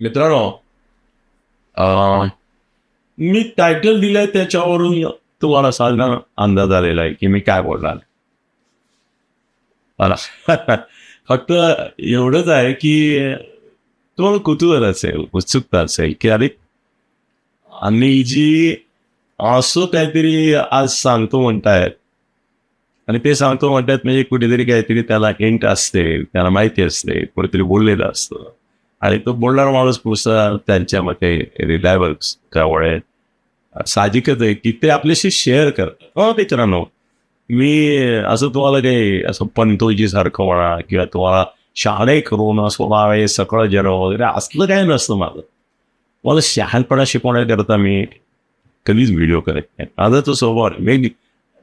मित्रांनो मी टायटल दिलंय त्याच्यावरून तुम्हाला साधारण अंदाज आलेला आहे की मी काय बोलणार. फक्त एवढंच आहे की तुम्हाला कुतूहल असेल उत्सुकता असेल की अरे आणि जी असं काहीतरी आज सांगतो म्हणतायत आणि ते सांगतो म्हणतात म्हणजे कुठेतरी काहीतरी त्याला एंट असते त्याला माहिती असते कुठेतरी बोललेलं असतं. आणि तो बोलणारा माणूस पुढचा त्यांच्या मते रिलायबल त्यामुळे साहजिकच आहे की ते आपल्याशी शेअर करतात. हो मित्रांनो मी असं तुम्हाला काही असं पंतोजी सारखं म्हणा किंवा तुम्हाला शाळे करून स्वभाव सकळ जन वगैरे असलं काय नसतं माझं. मला शहाणपणा शिकवण्याकरता मी कधीच व्हिडिओ करत नाही. माझा तो स्वभाव मी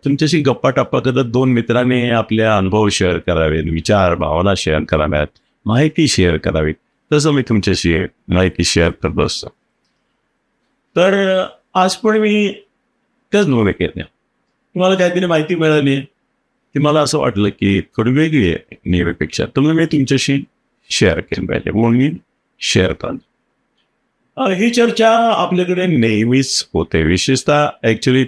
तुमच्याशी गप्पा टप्पा करत दोन मित्रांनी आपले अनुभव शेअर करावेत विचार भावना शेअर कराव्यात माहिती शेअर करावी तसं मी तुमच्याशी माहिती शेअर करत असतो. तर आज पण मी त्याच नव्हे केल्या तुम्हाला काहीतरी माहिती मिळाली. ती मला असं वाटलं की थोडी वेगळी आहे नेहमीपेक्षा तुम्ही मी तुमच्याशी शेअर केली पाहिजे. म्हणून मी शेअर करतो. ही चर्चा आपल्याकडे नेहमीच होते. विशेषतः ॲक्च्युली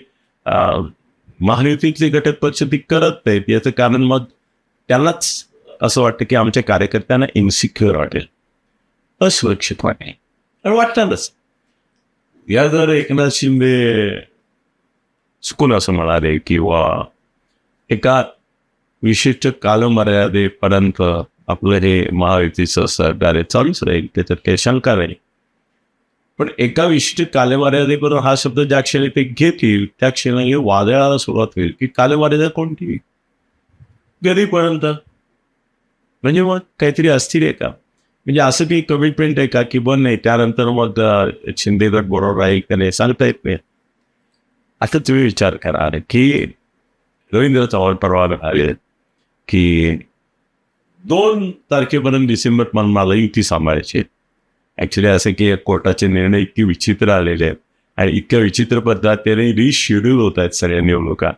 महायुतीतले घटक पक्ष ती करत नाहीत. याचं कारण मग त्यालाच असं वाटतं की आमच्या कार्यकर्त्यांना इन्सिक्युअर वाटेल. असुरक्षित वाटेल आणि वाटणारच. या जर एकनाथ शिंदे चुकून असं म्हणाले किंवा एका विशिष्ट कालमर्यादेपर्यंत आपलं हे महायुतीचं सरकार आहे चालूच राहील त्याच्यात काही शंका नाही. पण एका विशिष्ट कालमर्यादेपर्यंत हा शब्द ज्या क्षणी ते घेतील त्या क्षणी वादळाला सुरुवात होईल. की कालमर्यादा कोणती? कधीपर्यंत? म्हणजे मग काहीतरी आहे का? म्हणजे असं काही कमिटमेंट आहे का? की बन नाही त्यानंतर मग शिंदेगड शिंदे गट बरोबर राहील का नाही सांगता येत नाही. आता तुम्ही विचार करा. की रवींद्र चव्हाण परवा म्हणाले की दोन तारखेपर्यंत डिसेंबर पण मला युती सांभाळायची ॲक्च्युली असं की कोर्टाचे निर्णय इतके विचित्र आलेले आहेत. आणि इतक्या विचित्र पद्धतीने रिशेड्यूल होत आहेत सगळ्या निवडणुका.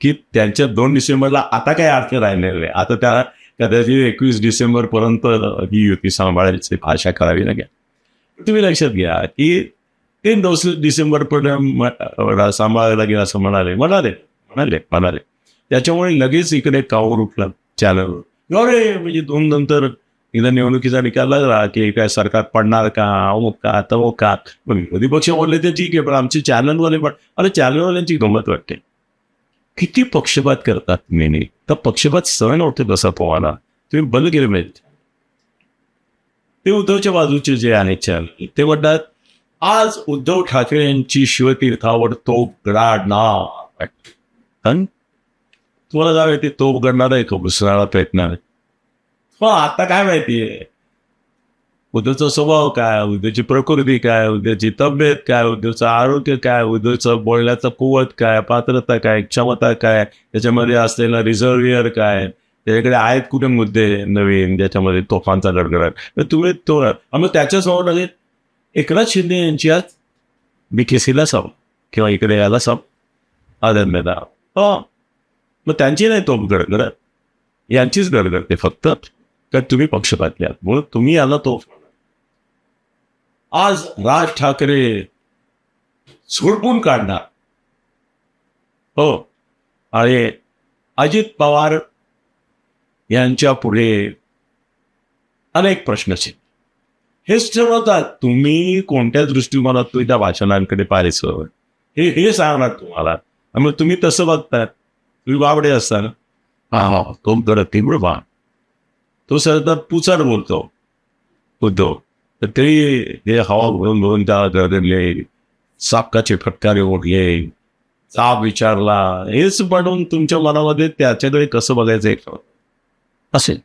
की त्यांच्या दोन डिसेंबरला आता काही अर्थ राहिलेला नाही. आता त्या कदाचित एकवीस डिसेंबर पर्यंत ही युती सांभाळायची भाषा करावी लागेल. तुम्ही लक्षात घ्या की ते दोस डिसेंबर पर्यंत सांभाळायला लागेल असं म्हणाले म्हणाले म्हणाले म्हणाले. त्याच्यामुळे लगेच इकडे कावर उठला चॅनल अरे म्हणजे दोन नंतर एकदा निवडणुकीचा निकाल लागला की काय सरकार पडणार का? अमुक का? तमुक का? पण विरोधी पक्ष बोलले ते ठीक आहे पण आमचे चॅनलवाले पण अरे चॅनलवाल्यांची गंमत वाटते. किती पक्षपात करतात मेने तर पक्षपात सहन होते तसा पोहाला तुम्ही बंद केले पाहिजे ते उद्धवच्या बाजूचे जे आहेत चॅनल ते म्हणतात आज उद्धव ठाकरे यांची शिवतीर्थावर तोप गडाडणार. तुम्हाला जावे ते तोप गडणार आहे का घुसणारा पेटणार आहे. पण आता काय माहितीये उद्धवचा स्वभाव काय? उद्याची प्रकृती काय? उद्याची तब्येत काय? उद्याचं आरोग्य काय? उद्धवचं बोलण्याचं कुवत काय? पात्रता काय? क्षमता काय? त्याच्यामध्ये असलेला रिझर्वियर काय? त्याच्याकडे आहेत कुठे मुद्दे नवीन? ज्याच्यामध्ये तोफांचा गडगडाट. तर तुम्ही तो आणि मग त्याच्यासमोर लगेच एकनाथ शिंदे यांची आज बीकेसीला सम किंवा इकडे याला सम आदरणीला हो. मग त्यांची नाही तो गडगडत यांचीच गडगडते फक्त. का तुम्ही पक्षपातले आहात? म्हणून तुम्ही याला तो आज राज ठाकरे झोडपून काढणार. हो. अरे अजित पवार यांच्या पुढे अनेक प्रश्न आहेत. हेच ठरवतात तुम्ही कोणत्या दृष्टिकोनातून त्या भाषणांकडे पाहायचं? हे हे सांगणार तुम्हाला. आणि तुम्ही तसं बघतात तुम्ही बाबडे असताना. हा हा तो गडत तीव्र बा तो सरदार पुचार बोलतो. उद्धव. तर तरी हे हवा भरून भरून त्या सापकाचे फटकारे ओढले साप विचारला हेच बनवून तुमच्या मनामध्ये त्याच्याकडे कसं बघायचं एक असेल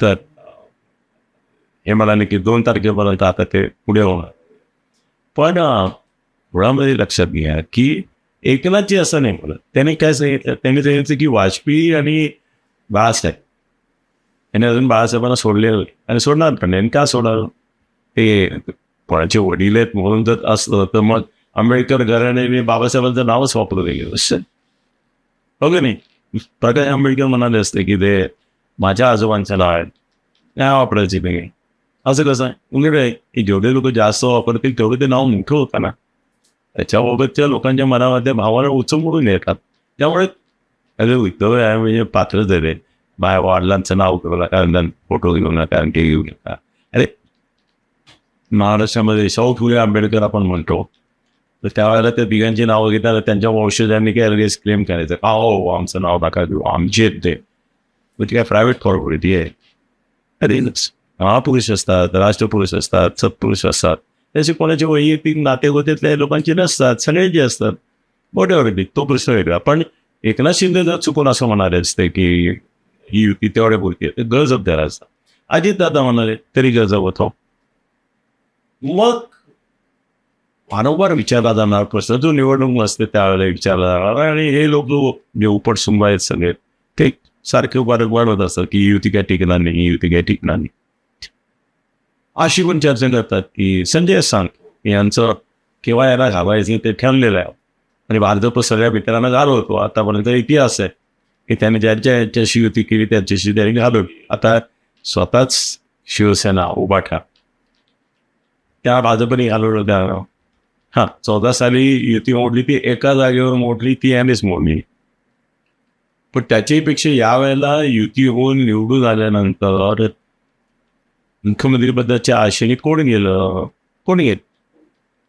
तर हे मला की दोन तारखेपर्यंत आता ते पुढे होणार पण मुळामध्ये लक्षात घ्या की एकनाथजी असं नाही म्हणत त्याने काय सांगितलं त्यांनी सांगितलं की वाजपेयी आणि बाळासाहेब यांनी अजून बाळासाहेबांना सोडले आणि सोडणार पण यांनी का सोडावं ते कोणाचे वडील आहेत म्हणून जर असलं तर मग आंबेडकर घराण्याने बाबासाहेबांचं नावच वापरलं गेलं हो की नाही? प्रकाश आंबेडकर म्हणाले असते की ते माझ्या आजोबांचं नाव आहे काय वापरायचे नाही असं कसं? आहे उलट की जेवढे लोक जास्त वापरतील तेवढे ते नाव मोठं होतं ना. त्याच्याबाबतच्या लोकांच्या मनामध्ये भावाला उचंबडून येतात. त्यामुळे अरे उद्धव आहे म्हणजे पात्र झाले. बाय वडिलांचं नाव करू नका फोटो घेऊ नका घेऊ नका. अरे महाराष्ट्रामध्ये शाहू फुले आंबेडकर आपण म्हणतो. तर त्यावेळेला त्या तिघांची नावं घेतात त्यांच्या वंशजांनी काय लगेच क्लेम करायचं? का हो आमचं नाव नका देऊ आमचे आहेत ते. म्हणजे काय प्रायव्हेट कॉर्पोरेटी आहे अरे महापुरुष असतात राष्ट्रपुरुष असतात सत्पुरुष असतात. त्याचे कोणाचे वैयक्तिक नाते लोकांचे नसतात सगळ्यांचे असतात. मोठ्या तो प्रश्न वेगळा. पण एकनाथ शिंदे जर चुकून असं म्हणाले असते की ही युती तेवढ्या पुरती आहे द्यायला असतात. अजित दादा म्हणाले तरी गजब होतो. मग वारंवार विचारला जाणार प्रश्न. जो निवडणूक असते त्यावेळेला विचारला जाणार. आणि हे लोक जे उपट सुंबा आहेत सगळे ते सारखे वारंवार होत असतात की युती काय टिकणार नाही ही युती काय टिकणार नाही. अशी पण चर्चा करतात की संजय सांग यांचं केव्हा याला घालायचं ते ठरलेलं आहे. आणि भाजप सगळ्या मित्रांना घालवतो आतापर्यंत इतिहास आहे की त्याने ज्यांच्या यांच्याशी युती केली त्यांच्याशी त्यांनी घालवली. आता स्वतःच शिवसेना उभा ठा त्या भाजपने घालवलं त्या हां चौदा साली युती मोडली ती एका जागेवर मोडली ती यानेच मोडली पण त्याच्यापेक्षा यावेळेला युती होऊन निवडून आल्यानंतर मुख्यमंत्रीपदाच्या आशेने कोण गेलं? कोण गेल?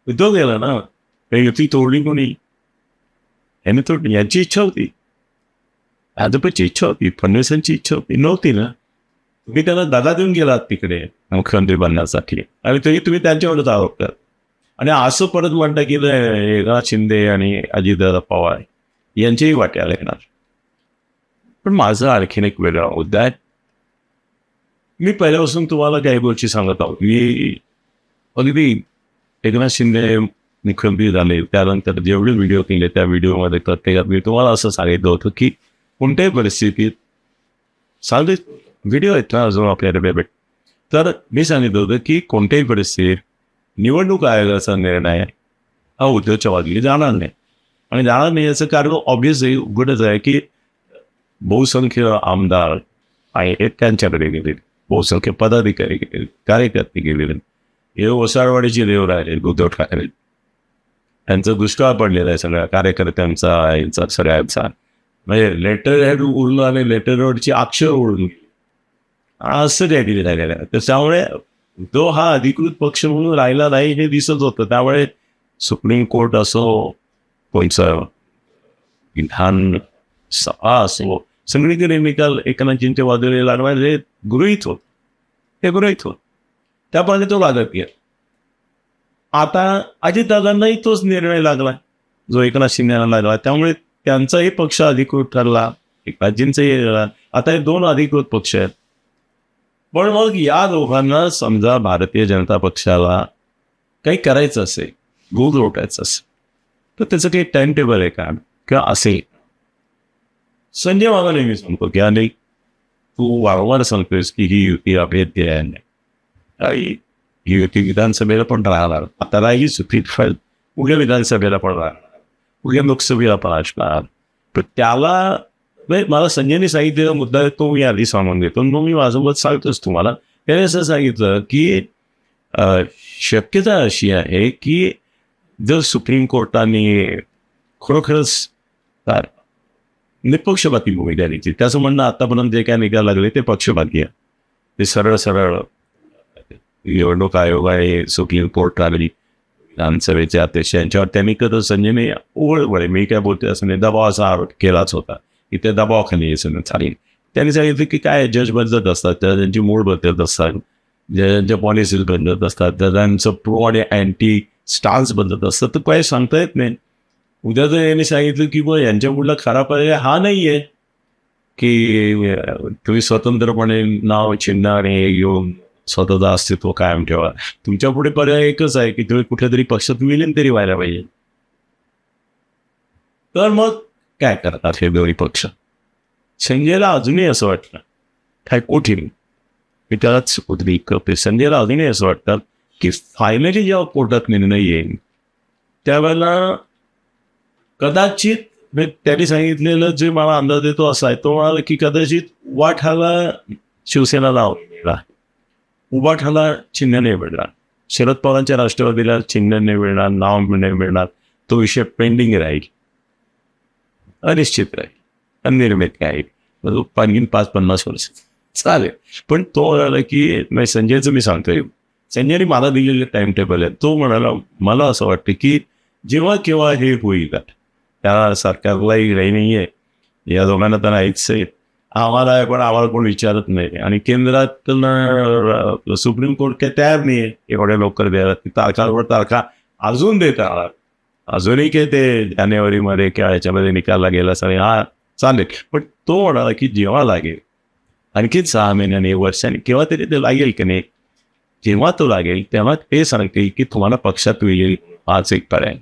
उद्धव गेला ना? युती तोडली कोणी? याने तोडली. यांची इच्छा होती. भाजपची इच्छा होती. फडणवीसांची इच्छा होती. नव्हती ना? तुम्ही त्यांना दादा देऊन गेलात तिकडे मुख्यमंत्री बनण्यासाठी. आणि तरी तुम्ही त्यांच्यावरच आरोप करता आणि असं परत म्हणता की एकनाथ शिंदे आणि अजितदादा पवार यांचेही वाट्याला येणार. पण माझं आणखीन एक वेगळा मुद्दा आहे. मी पहिल्यापासून तुम्हाला काही गोष्टी सांगत आहोत. मी अगदी एकनाथ शिंदे मुख्यमंत्री झाले त्यानंतर जेवढे व्हिडिओ केले त्या व्हिडिओमध्ये प्रत्येकात मी तुम्हाला असं सांगितलं होतं की कोणत्याही परिस्थितीत सांगते व्हिडिओ आहेत ना अजून आपल्याला भेट तर मी सांगितलं होतं की कोणत्याही परिस्थितीत निवडणूक आयोगाचा निर्णय हा उद्धवच्या बाजूने जाणार नाही. आणि जाणार नाही याचं कारण ऑब्विसली उघडच आहे की बहुसंख्य आमदार आहेत त्यांच्याकडे गेले बहुसंख्य पदाधिकारी गेले कार्यकर्ते गेलेले हे ओसाडवाडीचे देव राहिले उद्धव ठाकरे. त्यांचं दुष्काळ पडलेला आहे सगळ्या कार्यकर्त्यांचा यांचा सगळ्यांचा. म्हणजे लेटर हेड उडलं आणि लेटर हेडची अक्षर उडून गेली. असं काही राहिलेलं आहे त्याच्यामुळे तो हा अधिकृत पक्ष म्हणून राहिला नाही हे दिसत होतं. त्यामुळे सुप्रीम कोर्ट असो कोणचं विधान सभा असो सगळीकडे निकाल एकनाथजींचे बाजूने लागणार हे गृहित होत हे गृहित होत. त्याप्रमाणे तो लागत गेला आता अजितदादांनाही तोच निर्णय लागला जो एकनाथ शिंदेला लागला. त्यामुळे त्यांचाही पक्ष अधिकृत ठरला एकनाथजींचाही आता हे दोन अधिकृत पक्ष आहेत. पण मग या दोघांना समजा भारतीय जनता पक्षाला काही करायचं असेल गोल रोटायचं असेल तर त्याचं काही टाइम टेबल आहे का? किंवा असेल. संजय मागा नेहमी सांगतो की अनेक तू वारंवार सांगतोयस की ही युती अभेद्य आहे नाही. ही युती विधानसभेला पण राहणार. आता राहिली सुप्रीत फाईल उद्या विधानसभेला पण राहणार. उद्या लोकसभेला पण असणार तर त्याला नाही मला संजयने सांगितलेला मुद्दा आहे, तो मी आधी सांगून देतो. मग मी माझं मत सांगतोच तुम्हाला. त्याने असं सांगितलं की शक्यता अशी आहे की जर सुप्रीम कोर्टाने खरोखरच काय, निपक्षपाती भूमिका घेतली. त्याचं म्हणणं आतापर्यंत जे काय निकाल लागले ते पक्षपाती आहे. ते सरळ सरळ निवडणूक आयोग आहे सुप्रीम कोर्ट आली विधानसभेचे अध्यक्ष यांच्यावर त्यांनी कधी संजयने ओळखले मी काय बोलते असं नाही. दबावाचा आरोप केलाच होता. इथे ते दबावाखाली यायचं चालेल. त्यांनी सांगितलं की काय जज बदलत असतात. त्या त्यांची मूड बदलत असतात. ज्यांच्या पॉलिसीज बदलत असतात. त्यांचं प्रो आणि अँटी स्टान्स बदलत असतात तर काही सांगता येत नाही. उद्या जर यांनी सांगितलं की बा यांच्या पुढला खरा पर्याय हा नाही आहे की तुम्ही स्वतंत्रपणे नाव चिन्ह आणि हे घेऊन अस्तित्व कायम ठेवा. तुमच्यापुढे पर्याय एकच आहे की तुम्ही कुठल्या तरी पक्षात विलीन तरी व्हायला पाहिजे. तर मग काय करतात हे दोन्ही पक्ष? संजयला अजूनही असं वाटतं. काय कठीण मी त्यालाच उद्रेक करते संजयला अजूनही असं वाटतं की फायनली जेव्हा कोर्टात निर्णय येईल त्यावेळेला कदाचित मी त्यांनी सांगितलेलं जे मला अंदाज येतो असा आहे तो म्हणाला की कदाचित वाट हाला शिवसेना लावलेला उभाठाला चिन्ह नाही मिळणार. शरद पवारांच्या राष्ट्रवादीला चिन्ह नाही मिळणार नाव नाही मिळणार. तो विषय पेंडिंग राहील. अनिश्चित राहील. अनिर्मित राहील पाणी पाच पन्नास वर्ष. चालेल. पण तो म्हणाला की नाही संजयचं मी सांगतोय. संजयने मला दिलेले टाइम टेबल आहे. तो म्हणाला मला असं वाटतं की जेव्हा केव्हा हे होईल त्या सरकारलाही काही नाही आहे या दोघांना तर नाहीच आहे. आम्हाला आहे पण आम्हाला कोण विचारत नाही. आणि केंद्रात न- सुप्रीम कोर्ट काही तयार नाही आहे एवढ्या लवकर द्यायला तारखावर तारखा अजून देतात अजूनही काही ते जानेवारीमध्ये किंवा याच्यामध्ये निकालला गेला असं हा चालेल. पण तो म्हणाला की जेव्हा लागेल आणखीन सहा महिन्याने वर्षाने केव्हा तरी ते लागेल की नाही जेव्हा तो लागेल तेव्हा ते सांगतील की तुम्हाला पक्षात येईल हाच एक पर्याय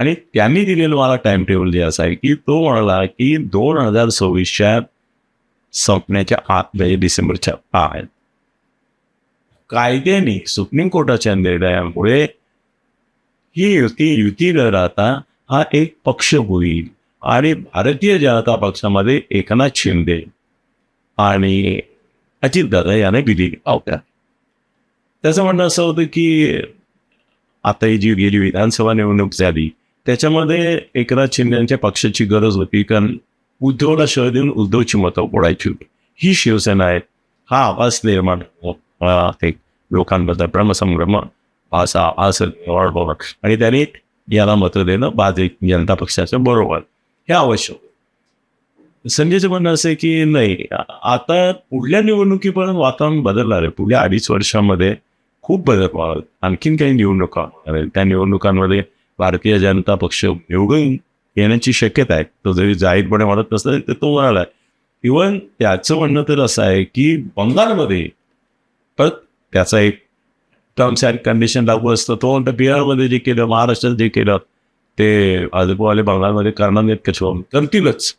आणि त्यांनी दिलेलं मला टाइम टेबल जे असा आहे की तो म्हणाला की दोन हजार सव्वीसच्या संपण्याच्या आत म्हणजे डिसेंबरच्या आत कायद्याने सुप्रीम कोर्टाच्या निर्णयामुळे ही युती युती न राहता हा एक पक्ष होईल. आणि भारतीय जनता पक्षामध्ये एकनाथ शिंदे आणि अजितदादा याने दिली आवत्या त्याचं म्हणणं असं होतं की आता ही जी गेली विधानसभा निवडणूक झाली त्याच्यामध्ये एकनाथ शिंदेच्या पक्षाची गरज होती कारण उद्धवला शह देऊन उद्धवची मतं फोडायची होती. ही शिवसेना आहे. हा आवाज निर्माण एक लोकांबद्दल ब्रह्मसंभ्रम असा आवाज बरोबर आणि त्याने याला मतं देणं भारतीय जनता पक्षाच्या बरोबर. हे आवश्यक. संजयचं म्हणणं असं की नाही आता पुढल्या निवडणुकीपर्यंत वातावरण बदलणार आहे. पुढल्या अडीच वर्षामध्ये खूप बदल होणार आणखीन काही निवडणुका होणार त्या निवडणुकांमध्ये भारतीय जनता पक्ष निवडून येण्याची शक्यता आहे. तो जरी जाहीरपणे म्हणत नसला तर तो म्हणाला इवन त्याचं म्हणणं तर असं आहे की बंगालमध्ये परत त्याचा एक टर्म्स अँड कंडिशन लागू असतं तो म्हणतो बिहारमध्ये जे केलं महाराष्ट्रात जे केलं ते भाजपवाले बंगालमध्ये करणार नाहीत कशा करतीलच.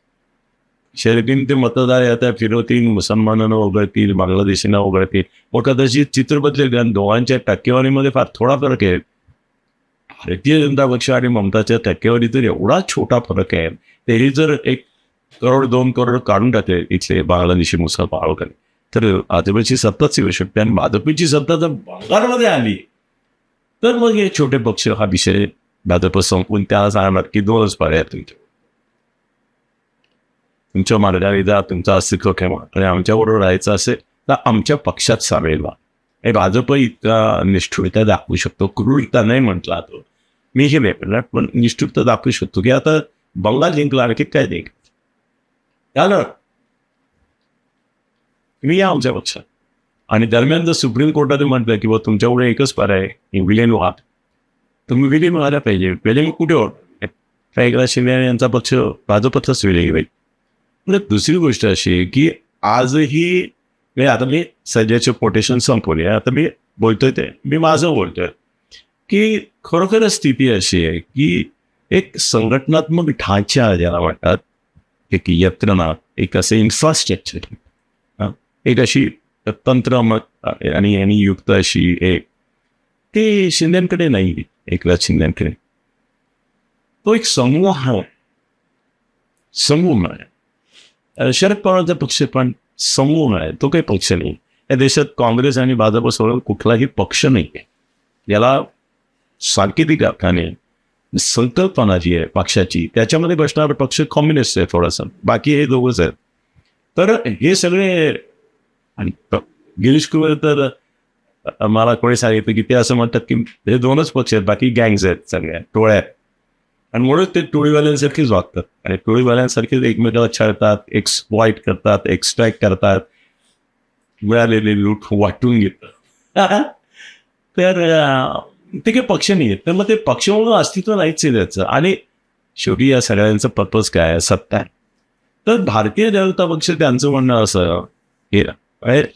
शर्यतीन ते मतदार आता फिरवतील मुसलमानांना वगळतील बांगलादेशींना वगळतील मग कदाचित चित्र बदलेल कारण दोघांच्या टक्केवारीमध्ये फार थोडा फरक आहे. भारतीय जनता पक्ष आणि ममताच्या टक्केवारी तर एवढा छोटा फरक आहे. तेही जर एक करोड दोन करोड काढून टाकले इथले बांगलादेशी मुसलमान वगैरे तर आदिवासी सत्ताच येऊ शकते आणि भाजपची सत्ता जर बंगालमध्ये आली. तर मग हे छोटे पक्ष हा विषय भाजप संपून त्याला सांगणार की दोनच पर्याय तुमच्या. तुमच्या मर्यादा जा तुमचं अस्तित्व ठेवा आणि आमच्याबरोबर राहायचं असेल तर आमच्या पक्षात सामील व्हा. हे भाजप इतका निष्ठुरता दाखवू शकतो. क्रूरता नाही म्हटला तो मी हे नाही म्हणणार पण निष्ठुरता दाखवू शकतो. की आता बंगाल जिंकला आणखी काय जिंक त्यानं तुम्ही या आमच्या पक्षात. आणि दरम्यान जर सुप्रीम कोर्टाने म्हटलं की बाबा तुमच्याकडे एकच पर्याय आहे विलीन व्हा. तुम्ही विलीन व्हायला पाहिजे. विलीन कुठे होत एकनाथ शिंदे यांचा पक्ष भाजपचाच विलीन होईल. म्हणजे दुसरी गोष्ट अशी आहे की आजही म्हणजे आता मी सध्याचे कोटेशन संपवले आता मी बोलतोय ते मी माझं बोलतोय की खरोखरच स्थिती अशी आहे की एक संघटनात्मक ढांचा ज्याला म्हणतात एक यंत्रणा एक असं इन्फ्रास्ट्रक्चर एक अशी तंत्र मत आणि यांनी युक्त अशी एक ते शिंद्यांकडे नाही एकनाथ शिंद्यांकडे तो एक समूह आहे. समूह आहे. शरद पवारांचा पक्ष पण समूह आहे. तो काही पक्ष नाही. या देशात काँग्रेस आणि भाजप सोडून कुठलाही पक्ष नाही आहे. याला सांकेतिक अर्थाने संकल्पना जी आहे पक्षाची त्याच्यामध्ये बसणारा पक्ष कॉम्युनिस्ट आहे थोडासा. बाकी हे दोघंच आहेत. तर हे सगळे आणि गिरीश कुमार तर मला कोणी सांगितलं की ते असं म्हणतात की हे दोनच पक्ष आहेत बाकी गँग्स आहेत सगळ्या टोळ्या. आहेत आणि म्हणून ते टोळीवाल्यांसारखीच वागतात. आणि टोळीवाल्यांसारखेच एकमेकाला छळतात एक्सप्लॉइट करतात एक्स्ट्रॅक्ट करतात. मिळालेले लूट वाटून घेतात. तर ते काही पक्ष नाही आहेत तर मग ते पक्ष म्हणून अस्तित्व नाहीच आहे त्याचं. आणि शेवटी या सगळ्यांचं पर्पज काय आहे? सत्ता तर भारतीय जनता पक्ष त्यांचं म्हणणं असं हे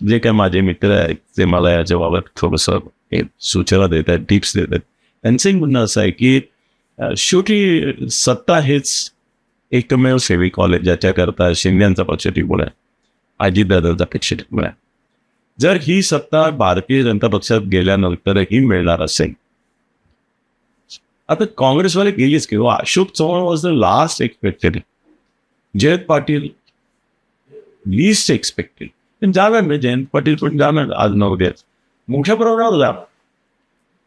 जे काय माझे मित्र आहेत जे मला याच्या बाबत थोडंसं हे सूचना देत आहेत टिप्स देत आहेत त्यांचंही म्हणणं असं आहे की शेवटी सत्ता हेच एकमेव सेवी कॉलेज ज्याच्याकरता शिंद्यांचा पक्ष टिकून आहे अजितदादांचा पक्ष टिकून आहे. जर ही सत्ता भारतीय जनता पक्षात गेल्यानंतरही मिळणार असेल आता काँग्रेसवाले गेलीच किंवा हो, Ashok Chavan was the last expected Jayant Patil list expected पण जाणार नाही जयंत पाटील पण जाणार आज नवद्याच मोठ्या प्रमाणावर जा.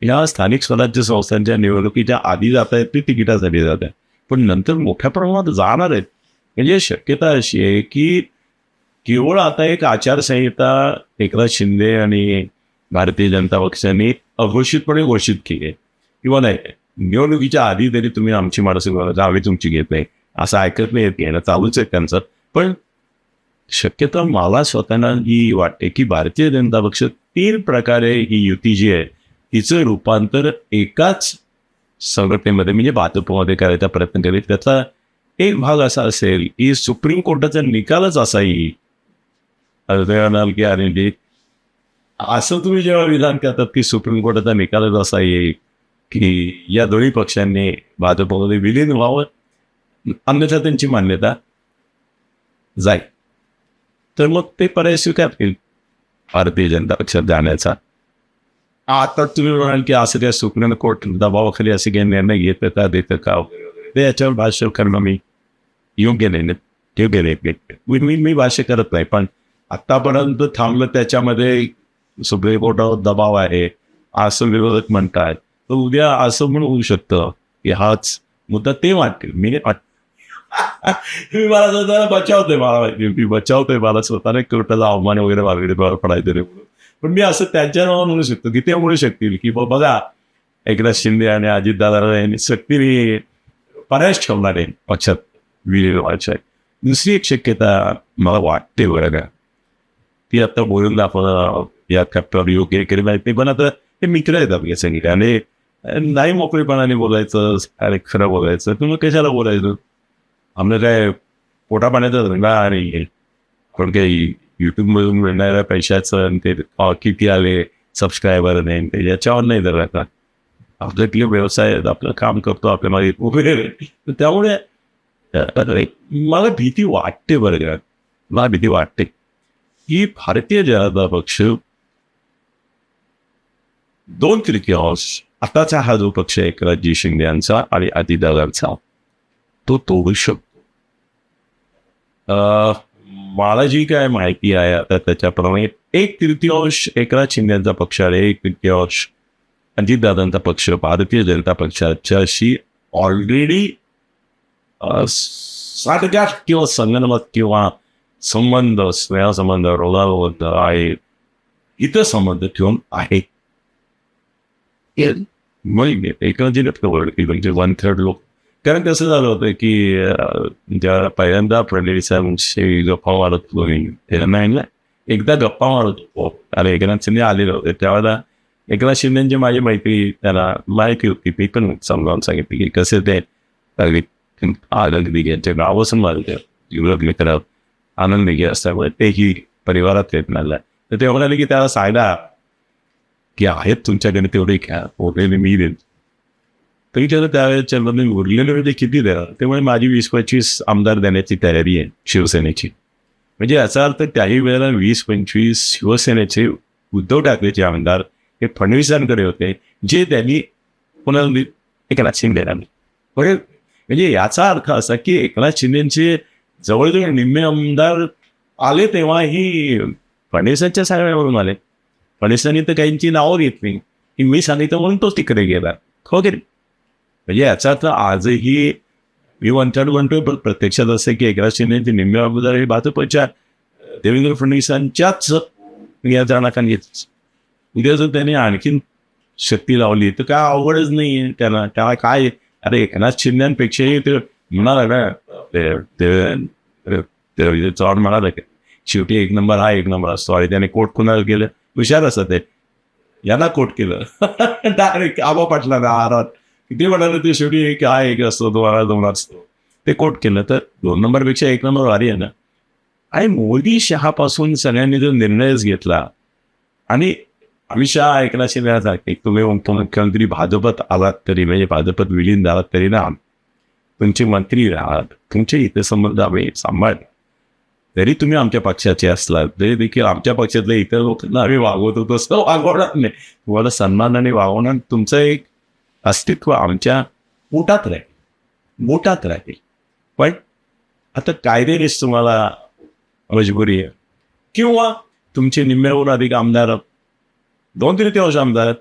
या स्थानिक स्वराज्य संस्थांच्या निवडणुकीच्या आधी जात आहेत ती तिकिटासाठी जात आहे पण नंतर मोठ्या प्रमाणात जाणार आहेत. म्हणजे शक्यता अशी आहे की केवळ आता एक आचारसंहिता एकनाथ शिंदे आणि भारतीय जनता पक्षाने अघोषितपणे घोषित केली. आहे किंवा नाही निवडणुकीच्या आधी तरी तुम्ही आमची माणसं आम्ही तुमची घेत नाही. असं ऐकत नाही येत चालूच आहे त्यांचं. पण शक्यतो मला स्वतःला ही वाटते की भारतीय जनता पक्ष तीन प्रकारे ही युती जी आहे तिचं रूपांतर एकाच संघटनेमध्ये म्हणजे भाजपमध्ये करायचा प्रयत्न करेल. त्याचा एक भाग असा असेल की सुप्रीम कोर्टाचा निकालच असा येईल म्हणाल की अरे असं तुम्ही जेव्हा विधान करतात की सुप्रीम कोर्टाचा निकालच असा येईल की या दोन्ही पक्षांनी भाजपमध्ये विलीन व्हावं अन्यथा त्यांची मान्यता जाईल. तर मग ते पर्याय स्वीकारतील भारतीय जनता पक्षात जाण्याचा. आता तुम्ही म्हणाल की असं काय सुप्रीम कोर्ट दबावाखाली असे काही निर्णय घेतं का देतं का? ते याच्यावर भाष्य करणं मी योग्य नाही. योग्य नाही. मी मी- भाष्य करत नाही. पण आतापर्यंत थांबलं त्याच्यामध्ये सुप्रीम कोर्टावर दबाव आहे. असं विरोधक म्हणतात तर उद्या असं म्हणून होऊ शकतं की हाच मुद्दा ते वाटतील मी मी मला स्वतःला बचावतोय मला माहिती मी बचावतोय मला स्वतःला कोर्टाचा अवमान वगैरे वगैरे पडायचं रे पण मी असं त्यांच्या नावावर म्हणू शकतो की ते म्हणू शकतील की बघा एकनाथ शिंदे आणि अजितदादा यांनी सक्तीने पर्यायच ठेवणार आहे पक्षात विलीन व्हायचं आहे दुसरी एक शक्यता मला वाटते बरं का ती आता बोलून आपण या टप्प्यावर योग्य नाही ते पण आता ते मित्र आहेत आपले सगळे. आणि नाही मोकळेपणाने बोलायचं अरे खरं बोलायचं तुम्ही कशाला बोलायचं? आमचं काय पोटा पाण्याचा धंदा आणि पण काही युट्यूबमधून मिळणाऱ्या पैशाचं आणि ते किती आले सबस्क्रायबर नाही ते याच्यावर नाही तर आता आपल्यातले व्यवसाय आहेत आपलं काम करतो आपल्या मागे उभे त्यामुळे मला भीती वाटते बरं का मला भीती वाटते की भारतीय जनता पक्ष दोन तृतीयांश आताचा हा जो पक्ष आहे एकनाथजी शिंदे यांचा आणि अजितदादांचा तो तोडू शकतो मला जी काय माहिती आहे आता त्याच्याप्रमाणे? एक तृतीयांश एकनाथ शिंदेचा पक्ष आहे एक तृतीयांश अजितदादांचा पक्ष भारतीय जनता पक्षाच्याशी ऑलरेडी साठगाठ किंवा संगणमत किंवा संबंध स्नेहसंबंध रोगाबद्ध आहे इतर संबंध ठेवून आहे. एकाची म्हणजे वन थर्ड लोक कारण कसं झालं होतं की ज्या पहिल्यांदा फडणवीसांशी गप्पा मारत होतो मी त्याला एकदा गप्पा मारत होतो अरे एकनाथ शिंदे आलेले होते. त्यावेळेला एकनाथ शिंदेची माझी माहिती त्याला माहिती होती. मी पण समजावून सांगितली की कसे ते आनंद दिघे यांचे नावच माझे युवक मित्र आनंद दिघे असल्यामुळे तेही परिवारात येत नाही तर ते म्हणाले की त्याला सांगा की आहेत तुमच्याकडे तेवढे घ्या उरलेले मी देईन तरी त्याला त्यावेळेच्या मध्ये उरलेले होते किती द्या त्यामुळे माझी वीस पंचवीस आमदार देण्याची तयारी आहे शिवसेनेची. म्हणजे याचा अर्थ त्याही वेळेला वीस पंचवीस शिवसेनेचे उद्धव ठाकरेचे आमदार हे फडणवीसांकडे होते जे त्यांनी पुन्हा एकनाथ शिंदे म्हणजे म्हणजे याचा अर्थ असा की एकनाथ शिंदेचे जवळजवळ निम्मे आमदार आले तेव्हाही फडणवीसांच्या साहेबांवरून आले. फडणवीसांनी तर काहींची नावं घेत नाही की मी सांगितलं म्हणून तो तिकडे गेला. हो की म्हणजे याचा अर्थ आजही मी म्हणतात म्हणतोय पण प्रत्यक्षात असं की एकनाथ शिंदेचे निम्मे आमदार हे भाजपच्या देवेंद्र फडणवीसांच्याच नियंत्रणाखाली येतच. उद्या जर त्याने आणखीन शक्ती लावली तर काय अवघडच नाही आहे त्यांना त्याला काय? अरे एकनाथ शिंद्यांपेक्षाही ते म्हणाला ना ते- चव्हाण म्हणाला की शेवटी एक नंबर हा एक नंबर असतो. आणि त्याने कोट कुणाला केलं? हुशार असत ते. यांना कोट केलं. डायरेक्ट आबा पाटला ना आरात किती म्हणाले ते शेवटी एक हा एक असतो तुम्हाला दोन असतो. ते कोट केलं तर दोन नंबरपेक्षा एक नंबर भारी आहे ना? आणि मोदी शहापासून सगळ्यांनी जो निर्णयच घेतला आणि अमित शहा ऐकण्याशी शिंदे यांना तुम्ही मुख्यमंत्री भाजपत आलात तरी म्हणजे भाजपत विलीन झालात तरी ना? तुमचे मंत्री राहात तुमचे इथे संबंध आम्ही सांभाळ तरी तुम्ही आमच्या पक्षाचे असलात. तरी देखील आमच्या पक्षातले इतर लोकांना आम्ही वागवतो तसं वागवणार नाही. तुम्हाला सन्मानाने वागवणार तुमचं एक अस्तित्व आमच्या पोटात राहील. बोटात राहील. पण आता कायदेनेच तुम्हाला मजबुरी आहे. किंवा तुमचे निम्म्याहून अधिक आमदार दोन तृतीयांश आमदार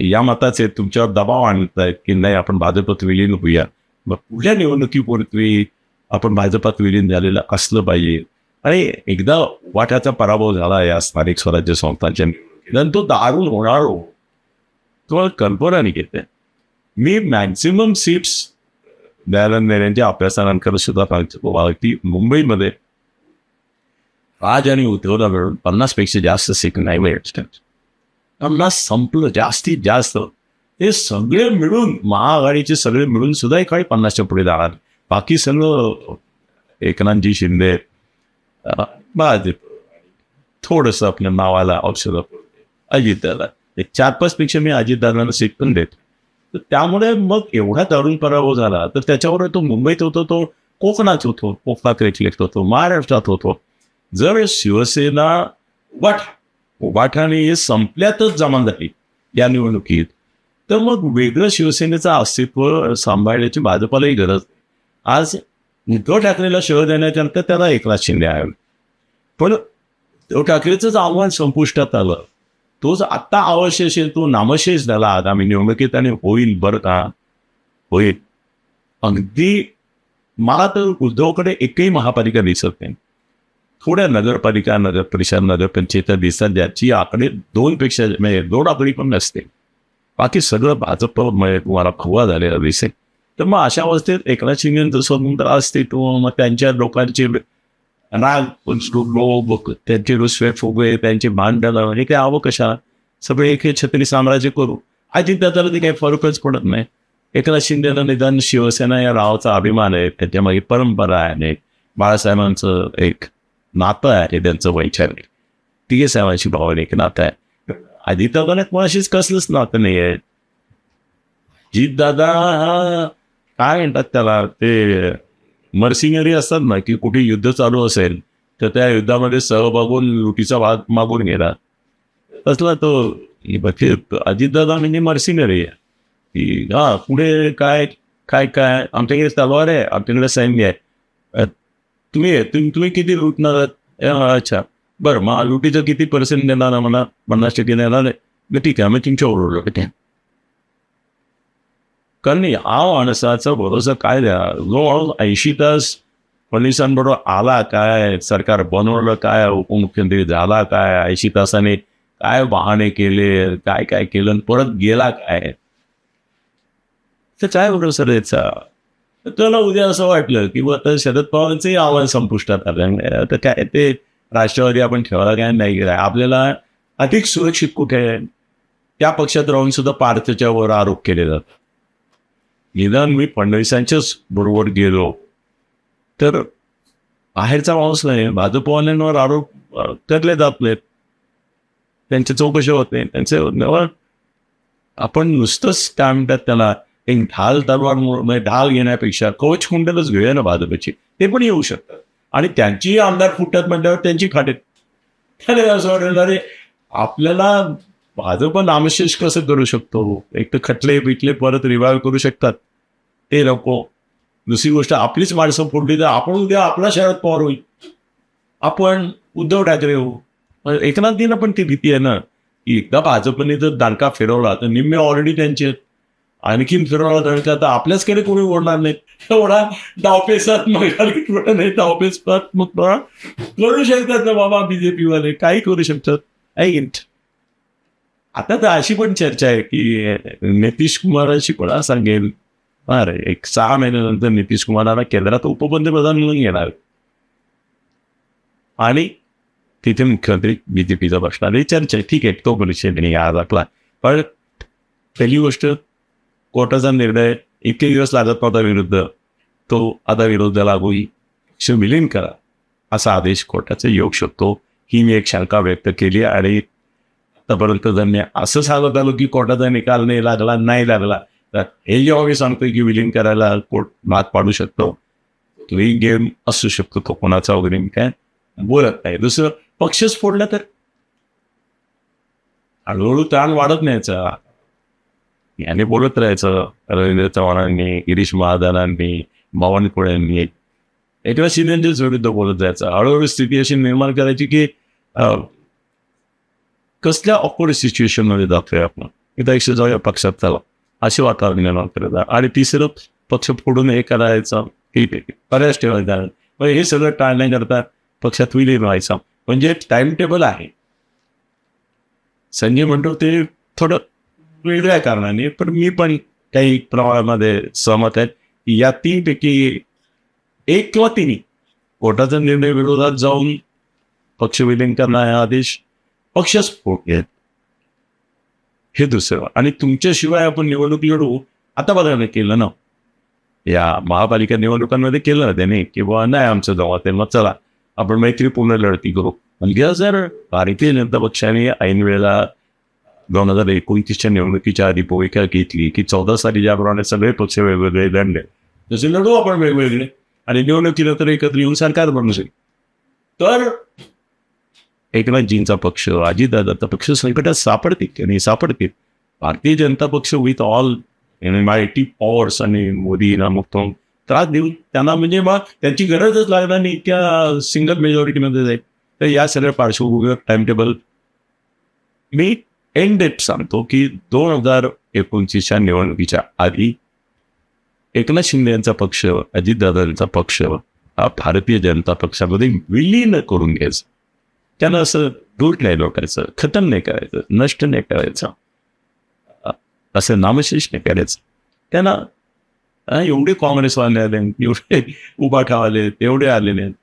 या मताचे तुमच्यावर दबाव आणत आहेत की नाही आपण भाजपात विलीन होऊया. मग पुढल्या निवडणुकीपूर्वी आपण भाजपात विलीन झालेलं असलं पाहिजे. आणि एकदा वाट्याचा पराभव झाला या स्थानिक स्वराज्य संस्थांच्या निवडणुकीत तो दारुण होणार हो. तुम्हाला कल्पना नाही घेते मी मॅक्झिमम सीट्स दयानंद यांच्या अभ्यासानंतर सुद्धा सांगतो बाबा की मुंबईमध्ये राज आणि उद्धवला मिळून पन्नासपेक्षा जास्त सीट नाही मिळत पन्नास संपलं जास्तीत जास्त हे सगळे मिळून महाआघाडीचे सगळे मिळून सुद्धा काही पन्नासच्या पुढे जाणार बाकी सगळं एकनाथजी शिंदे अं, भाजप थोडंसं आपल्या नावाला औषधं अजित दादा एक चार पाच पेक्षा मी अजितदादांना सीट पण देतो. तर त्यामुळे मग एवढा तरुण पराभव झाला. तर त्याच्यावर तो मुंबईत होतो तो कोकणात होतो कोकणात रेखलेख होतो महाराष्ट्रात होतो. जर शिवसेना उभाठ उभाठाने हे संपल्यातच जमा झाली या निवडणुकीत तर मग वेगळं शिवसेनेचं अस्तित्व सांभाळण्याची भाजपालाही गरज आज उद्धव ठाकरेला शह देण्याच्यानंतर त्याला एकनाथ शिंदे आहे पण उद्धव ठाकरेचंच आव्हान संपुष्टात आलं. तोच आत्ता अवशेष आहे तो नामशेष झाला. आगामी निवडणुकीत आणि होईल बरं का? होईल. अगदी मला तर उद्धवकडे एकही महापालिका दिसत नाही. थोड्या नगरपालिका नगर परिषद नगरपंचायत दिसतात ज्याची आकडे दोन पेक्षा म्हणजे दोन आकडी पण नसते बाकी सगळं भाजप म्हणजे तुम्हाला खवा झालेला दिसेल. तर मग अशा अवस्थेत एकनाथ शिंदेचं स्वतंत्र अस्तित्व मग त्यांच्या लोकांचे राग लोक त्यांचे रुसवे फुगवे त्यांचे भांडणं हे काय आवं कशा सगळे एक हे छत्री साम्राज्य करू अजित त्याला ते काही फरकच पडत नाही एकनाथ शिंदेला निदान शिवसेना या रावाचा अभिमान आहे त्याच्यामागे परंपरा आहे बाळासाहेबांचं एक नातं आहे त्यांचं वैचारिक तिघे साहेबांशी एक नातं आहे आधी तर कोणाशीच कसलंच नातं नाही आहे जी दादा हा काय म्हणतात त्याला ते मर्सिंगरी असतात ना की कुठे युद्ध चालू असेल तर त्या युद्धामध्ये सहभागून लुटीचा भाग मागून गेला तसला तो अजितदादा म्हणजे मर्सिनरी आहे. की हा पुढे काय काय काय आमच्याकडे तलवार आहे आमच्याकडे सैन्य आहे. तुम्ही तुम्ही तुम्ही किती लुटणार? आहात? अच्छा. बरं मग लुटीचं किती पर्सेंट देणार आहे मला पन्नास टक्के देणार आहे. मग ठीक आहे मग तुमच्यावर आहे. कारण या हा माणसाचा भरोसा काय द्या? जो ऐंशी तास पोलिसांबरोबर आला काय? सरकार बनवलं काय? उपमुख्यमंत्री झाला काय? ऐंशी तासाने काय बहाणे केले? काय काय केलं? आणि परत गेला काय? तर काय भरोसा द्यायचा त्याला उद्या असं वाटलं की आता शरद पवारांचंही आव्हान संपुष्टात आलं. तर काय ते राष्ट्रवादी आपण ठेवायला काय नाही गेला. आपल्याला अधिक सुरक्षित कुठे? त्या पक्षात राहून सुद्धा पार्थच्या वर आरोप केले जातात निदान मी फडणवीसांच्याच बरोबर गेलो. तर बाहेरचा माणूस नाही. भाजपवाल्यांवर आरोप करले जात नाहीत त्यांच्या चौकशी होत नाही. त्यांचे आपण नुसतंच काय म्हणतात त्याला एक ढाल तलवार म्हणजे ढाल घेण्यापेक्षा कवच कुंडलच घेऊया ना भाजपची. ते पण येऊ शकतात आणि त्यांचीही आमदार फुटतात म्हटल्यावर त्यांची खाटेत त्याने असं वाटलं अरे आपल्याला भाजप नामशेष कसं करू शकतो? एक तर खटले बिटले परत रिवाईव्ह करू शकतात. ते नको. दुसरी गोष्ट आपलीच माणसं फोडली तर आपण उद्या आपला शरद पवार होईल. आपण उद्धव ठाकरे होऊ मग एकनाथजींना पण ती भीती आहे ना की एकदा भाजपने जर दांडका फिरवला तर निम्मे ऑलरेडी त्यांचे आहेत. आणखीन फिरवला तर तर आपल्याचकडे कोणी ओढणार नाही. एवढा डावपेसात मग नाही डावपेस मग करू शकतात ना बाबा बीजेपी वाले काही करू शकतात. ऐक आता तर अशी पण चर्चा आहे की नितीश कुमारांशी कोणा सांगेल? अरे एक सहा महिन्यानंतर नितीश कुमारांना केंद्रात उपपंतप्रधान म्हणून येणार आणि तिथे मुख्यमंत्री बीजेपीचा बसणार चर्चा ठीक आहे तो परिषद नाही आज आपला पण पहिली गोष्ट कोर्टाचा निर्णय इतके दिवस लागत नव्हता विरुद्ध तो आता विरुद्ध लागू पक्ष विलीन करा असा आदेश कोर्टाचा येऊ शकतो ही मी एक शंका व्यक्त केली आणि आतापर्यंत त्यांनी असं सांगत आलो की कोर्टाचा निकाल नाही लागला नाही लागला तर हे जेव्हा मी सांगतोय की विलीन करायला कोर्ट भाग पाडू शकतो तोही गेम असू शकतो तो कोणाचा वगैरे मी काय बोलत नाही. दुसरं पक्षच फोडला तर? हळूहळू ताण वाढत न्यायचा. याने बोलत राहायचं रवींद्र चव्हाणांनी गिरीश महादानांनी बावनकुळ्यांनी एकनाथ शिंदेच्या विरुद्ध बोलत जायचं. हळूहळू स्थिती अशी निर्माण करायची की कसल्या ऑकवर्ड सिच्युएशनमध्ये जातोय आपण? इथं एकशे जाऊया पक्षात चला. असे वातावरण निर्माण करत आहे. आणि तिसरं पक्ष फोडून हे करायचं हे बऱ्याच ठेवायचं मग हे सगळं टाळण्याकरता पक्षात विलीन व्हायचा. म्हणजे टाइम टेबल आहे. संजय म्हणतो ते थोडं वेगळ्या कारणाने पण मी पण काही प्रमाणामध्ये सहमत आहे की या तीनपैकी एक किंवा तिन्ही कोर्टाचा निर्णय विरोधात जाऊन पक्ष विलीन करणार हा आदेश पक्षच घेत हे दुसरं. आणि तुमच्याशिवाय आपण निवडणूक लढू आता बघा केलं ना. या महापालिका निवडणुकांमध्ये केलं ना त्याने किंवा नाही आमचं जवळ त्यांना मग चला. आपण मैत्रीपूर्ण लढती करू. म्हणजे जर भारतीय जनता पक्षाने ऐन वेळेला दोन हजार एकोणतीसच्या निवडणुकीच्या आधी भूमिका घेतली की चौदा साली ज्याप्रमाणे सगळे पक्ष वेगवेगळे लढले जसे लढू आपण वेगवेगळे. आणि निवडणुकीला तर एकत्र येऊन सरकार बनू शकेल तर एकनाथजींचा पक्ष अजितदादाचा पक्ष संकटात सापडतील आणि सापडतील. Bharatiya Janata Paksha with all mighty powers आणि मोदी मग त्रास देऊन त्यांना म्हणजे मग त्यांची गरजच लागणार नाही इतक्या सिंगल मेजॉरिटीमध्ये जाईल. तर या सगळ्या पार्श्वभूमीवर टाइम टेबल मी एंड डेट सांगतो की दोन हजार एकोणतीसच्या निवडणुकीच्या आधी एकनाथ शिंदे यांचा पक्ष अजितदादांचा पक्ष हा भारतीय जनता पक्षामध्ये विलीन करून घ्यायचा. त्यांना असं दूर नाही लोकायचं खतम नाही करायचं नष्ट नाही करायचं. असं नामशेष नाही करायचं. त्यांना एवढे काँग्रेसवाले आले एवढे उभाठा आले एवढे आलेले आहेत.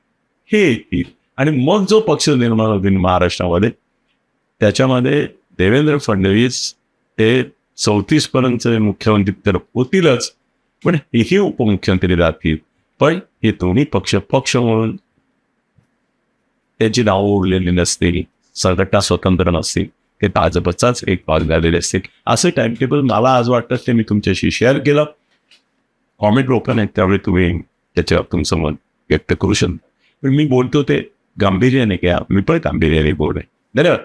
हे येतील. आणि मग जो पक्ष निर्माण होतील महाराष्ट्रामध्ये त्याच्यामध्ये देवेंद्र फडणवीस ते चौतीस पर्यंत मुख्यमंत्री तर होतीलच पण हेही उपमुख्यमंत्री राहतील. पण हे दोन्ही पक्ष पक्ष म्हणून त्याची नावं उरलेली नसतील संघटना स्वतंत्र नसतील ते भाजपचाच एक भाग झालेले असतील. असं टाइम टेबल मला आज वाटतं ते मी तुमच्याशी शेअर केलं. कॉमेंट ओपन आहेत त्यावेळी तुम्ही त्याच्यावर तुमचं मत व्यक्त करू शकता. पण मी बोलतो ते गांभीर्याने घ्या. मी पण गांभीर्याने बोल आहे धन्यवाद.